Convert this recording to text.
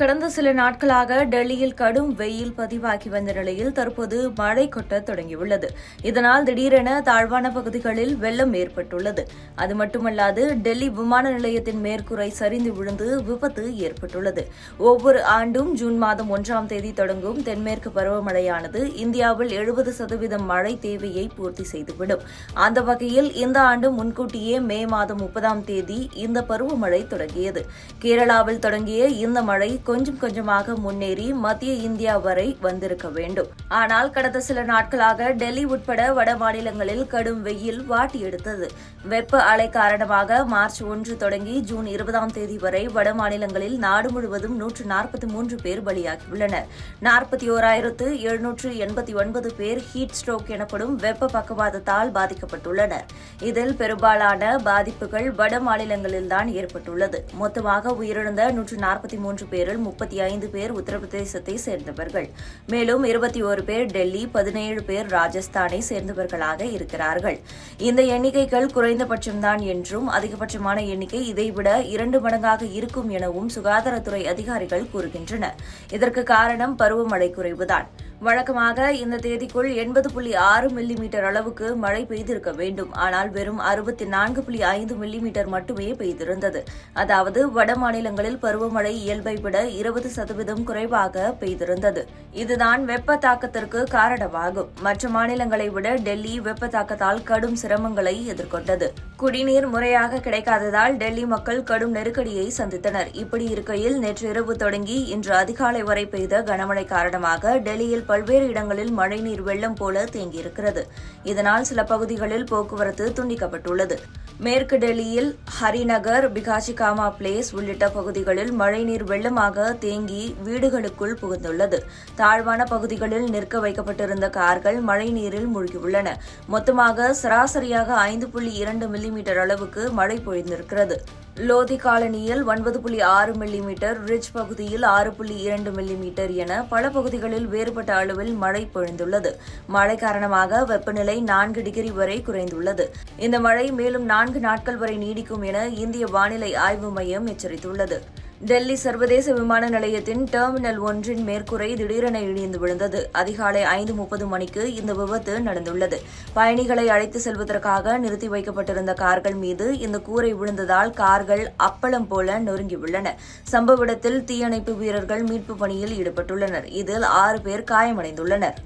கடந்த சில நாட்களாக டெல்லியில் கடும் வெயில் பதிவாகி வந்த நிலையில் தற்போது மழை கொட்ட தொடங்கியுள்ளது. இதனால் திடீரென தாழ்வான பகுதிகளில் வெள்ளம் ஏற்பட்டுள்ளது. அது மட்டுமல்லாது டெல்லி விமான நிலையத்தின் மேற்கூரை சரிந்து விழுந்து விபத்து ஏற்பட்டுள்ளது. ஒவ்வொரு ஆண்டும் ஜூன் மாதம் ஒன்றாம் தேதி தொடங்கும் தென்மேற்கு பருவமழையானது இந்தியாவில் எழுபது சதவீதம் மழை தேவையை பூர்த்தி செய்துவிடும். அந்த வகையில் இந்த ஆண்டு முன்கூட்டியே மே மாதம் முப்பதாம் தேதி இந்த பருவமழை தொடங்கியது. கேரளாவில் தொடங்கிய இந்த மழை கொஞ்சம் கொஞ்சமாக முன்னேறி மத்திய இந்தியா வரை வந்திருக்க வேண்டும். ஆனால் கடந்த சில நாட்களாக டெல்லி உட்பட வட மாநிலங்களில் கடும் வெயில் வாட்டி எடுத்தது. வெப்ப அலை காரணமாக மார்ச் ஒன்று தொடங்கி ஜூன் இருபதாம் தேதி வரை வட மாநிலங்களில் நாடு முழுவதும் நூற்று நாற்பத்தி மூன்று பேர் பலியாகியுள்ளனர். நாற்பத்தி ஓராயிரத்து எழுநூற்று எண்பத்தி ஒன்பது பேர் ஹீட் ஸ்ட்ரோக் எனப்படும் வெப்ப பக்கவாதத்தால் பாதிக்கப்பட்டுள்ளனர். இதில் பெரும்பாலான பாதிப்புகள் வட மாநிலங்களில்தான் ஏற்பட்டுள்ளது. மொத்தமாக உயிரிழந்த நூற்று நாற்பத்தி மூன்று பேரில் முப்பத்தி ஐந்து பேர் உத்தரப்பிரதேசத்தை சேர்ந்தவர்கள். மேலும் இருபத்தி ஒரு பேர் டெல்லி பதினேழு பேர் ராஜஸ்தானை சேர்ந்தவர்களாக இருக்கிறார்கள். இந்த எண்ணிக்கைகள் குறைந்தபட்சம்தான் என்றும் அதிகபட்சமான எண்ணிக்கை இதைவிட இரண்டு மடங்காக இருக்கும் எனவும் சுகாதாரத்துறை அதிகாரிகள் கூறுகின்றனர். இதற்கு காரணம் பருவமழை குறைவுதான். வழக்கமாக இந்த தேதிக்குள் எண்பது புள்ளி ஆறு மில்லிமீட்டர் அளவுக்கு மழை பெய்திருக்க வேண்டும். ஆனால் வெறும் அறுபத்தி நான்கு புள்ளி ஐந்து மில்லிமீட்டர் மட்டுமே பெய்திருந்தது. அதாவது வட மாநிலங்களில் பருவமழை இயல்பை விட இருபது சதவீதம் குறைவாக பெய்திருந்தது. இதுதான் வெப்ப தாக்கத்திற்கு காரணமாகும். மற்ற மாநிலங்களை விட டெல்லி வெப்ப தாக்கத்தால் கடும் சிரமங்களை எதிர்கொண்டது. குடிநீர் முறையாக கிடைக்காததால் டெல்லி மக்கள் கடும் நெருக்கடியை சந்தித்தனர். இப்படி இருக்கையில் நேற்று இரவு தொடங்கி இன்று அதிகாலை வரை பெய்த கனமழை காரணமாக டெல்லியில் பல்வேறு இடங்களில் மழைநீர் வெள்ளம் போல தேங்கியிருக்கிறது. இதனால் சில பகுதிகளில் போக்குவரத்து துண்டிக்கப்பட்டுள்ளது. மேற்கு டெல்லியில் ஹரிநகர் பிகாஷிகாமா பிளேஸ் உள்ளிட்ட பகுதிகளில் மழைநீர் வெள்ளமாக தேங்கி வீடுகளுக்குள் புகுந்துள்ளது. தாழ்வான பகுதிகளில் நிற்க வைக்கப்பட்டிருந்த கார்கள் மழைநீரில் மூழ்கியுள்ளன. மொத்தமாக சராசரியாக ஐந்து புள்ளி இரண்டு மில்லிமீட்டர் அளவுக்கு மழை பொழிந்திருக்கிறது. லோதி காலனியில் ஒன்பது புள்ளி ஆறு மில்லிமீட்டர் ரிட்ஜ் பகுதியில் ஆறு புள்ளி இரண்டு மில்லிமீட்டர் என பல பகுதிகளில் வேறுபட்ட அளவில் மழை பொழிந்துள்ளது. மழை காரணமாக வெப்பநிலை நான்கு டிகிரி வரை குறைந்துள்ளது. இந்த மழை மேலும் நான்கு நாட்கள் வரை நீடிக்கும் என இந்திய வானிலை ஆய்வு மையம் எச்சரித்துள்ளது. டெல்லி சர்வதேச விமான நிலையத்தின் டெர்மினல் ஒன்றின் மேற்கூரை திடீரென இடிந்து விழுந்தது. அதிகாலை ஐந்து முப்பது மணிக்கு இந்த விபத்து நடந்துள்ளது. பயணிகளை அழைத்து செல்வதற்காக நிறுத்தி வைக்கப்பட்டிருந்த கார்கள் மீது இந்த கூரை விழுந்ததால் கார்கள் அப்பளம் போல நொறுங்கியுள்ளன சம்பவ இடத்தில் தீயணைப்பு வீரர்கள் மீட்பு பணியில் ஈடுபட்டுள்ளனர். இதில் ஆறு பேர் காயமடைந்துள்ளனர்.